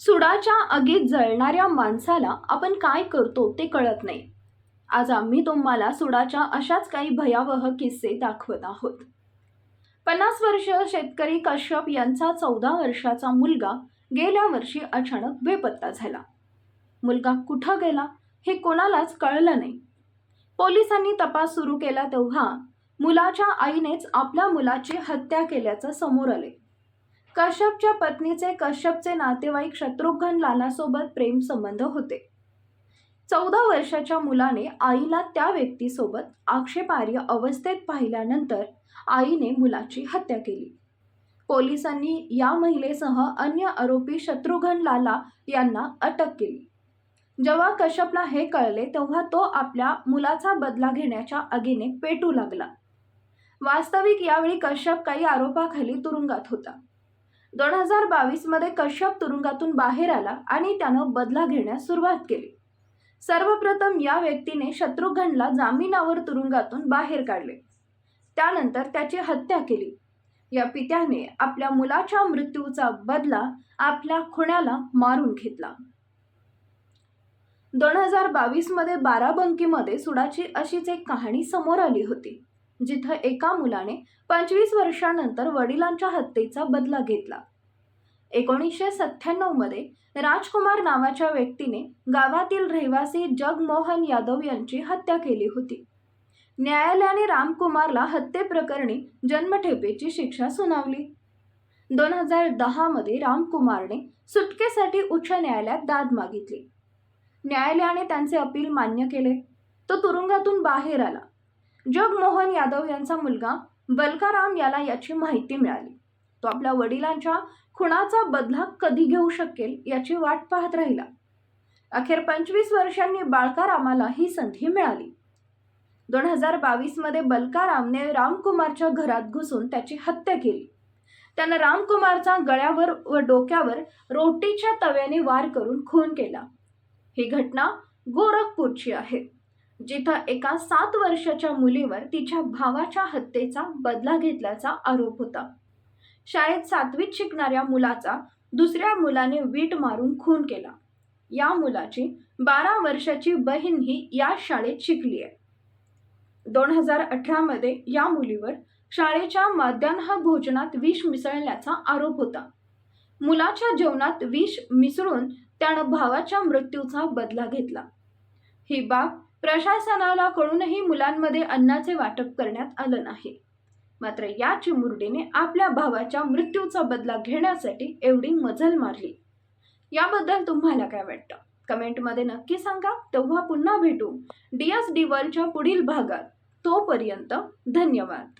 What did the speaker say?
सुडाच्या आगीत जळणाऱ्या माणसाला आपण काय करतो ते कळत नाही. आज आम्ही तुम्हाला सुडाच्या अशाच काही भयावह किस्से दाखवत आहोत. पन्नास वर्ष शेतकरी कश्यप यांचा चौदा वर्षाचा मुलगा गेल्या वर्षी अचानक बेपत्ता झाला. मुलगा कुठं गेला हे कोणालाच कळलं नाही. पोलिसांनी तपास सुरू केला तेव्हा मुलाच्या आईनेच आपल्या मुलाची हत्या केल्याचं समोर आले. कश्यपच्या पत्नीचे कश्यपचे नातेवाईक शत्रुघ्न लालासोबत प्रेम संबंध होते. चौदा वर्षाच्या मुलाने आईला त्या व्यक्तीसोबत आक्षेपार्ह अवस्थेत पाहिल्यानंतर आईने मुलाची हत्या केली. पोलिसांनी या महिलेसह अन्य आरोपी शत्रुघ्न लाला यांना अटक केली. जेव्हा कश्यपला हे कळले तेव्हा तो आपल्या मुलाचा बदला घेण्याच्या आगीने पेटू लागला. वास्तविक यावेळी कश्यप काही आरोपाखाली तुरुंगात होता. दोन हजार बावीसमध्ये कश्यप तुरुंगातून बाहेर आला आणि त्यानं बदला घेण्यास सुरुवात केली. सर्वप्रथम या व्यक्तीने शत्रुघ्नला जामिनावर तुरुंगातून बाहेर काढले. त्यानंतर त्याची हत्या केली. या पित्याने आपल्या मुलाच्या मृत्यूचा बदला आपल्या खुण्याला मारून घेतला. दोन हजार बावीसमध्ये बाराबंकीमध्ये सुडाची अशीच एक कहाणी समोर आली होती. जिथं एका मुलाने पंचवीस वर्षानंतर वडिलांच्या हत्येचा बदला घेतला. एकोणीसशे सत्त्याण्णवमध्ये राजकुमार नावाच्या व्यक्तीने गावातील रहिवासी जगमोहन यादव यांची हत्या केली होती. न्यायालयाने रामकुमारला हत्येप्रकरणी जन्मठेपेची शिक्षा सुनावली. दोन हजार दहामध्ये रामकुमारने सुटकेसाठी उच्च न्यायालयात दाद मागितली. न्यायालयाने त्यांचे अपील मान्य केले. तो तुरुंगातून बाहेर आला. जगमोहन यादव यांचा मुलगा बलकाराम याला याची माहिती मिळाली. तो आपल्या वडिलांच्या खुणाचा बदला कधी घेऊ शकेल याची वाट पाहत राहिला. अखेर पंचवीस वर्षांनी बाळकारामाला ही संधी मिळाली. दोन हजार बावीसमध्ये बलकारामने रामकुमारच्या घरात घुसून त्याची हत्या केली. त्यानं रामकुमारचा गळ्यावर व डोक्यावर रोटीच्या तव्याने वार करून खून केला. ही घटना गोरखपूरची आहे. जिथं एका सात वर्षाच्या मुलीवर तिच्या भावाच्या हत्येचा बदला घेतल्याचा आरोप होता. शाळेत सातवीत शिकणाऱ्या मुलाचा दुसऱ्या मुलाने वीट मारून खून केला. या मुलाची बारा वर्षाची बहीण ही या शाळेत शिकली आहे. दोन हजार अठरामध्ये या मुलीवर शाळेच्या मध्यान्ह भोजनात विष मिसळल्याचा आरोप होता. मुलाच्या जेवणात विष मिसळून त्यानं भावाच्या मृत्यूचा बदला घेतला. ही बाब प्रशासनाला कळूनही मुलांमध्ये अन्नाचे वाटप करण्यात आलं नाही. मात्र या चिमुरडीने आपल्या भावाच्या मृत्यूचा बदला घेण्यासाठी एवढी मजल मारली. याबद्दल तुम्हाला काय वाटतं? कमेंटमध्ये नक्की सांगा. तेव्हा पुन्हा भेटू. डी एस डी वर्ल्डच्या पुढील भागात. तोपर्यंत धन्यवाद.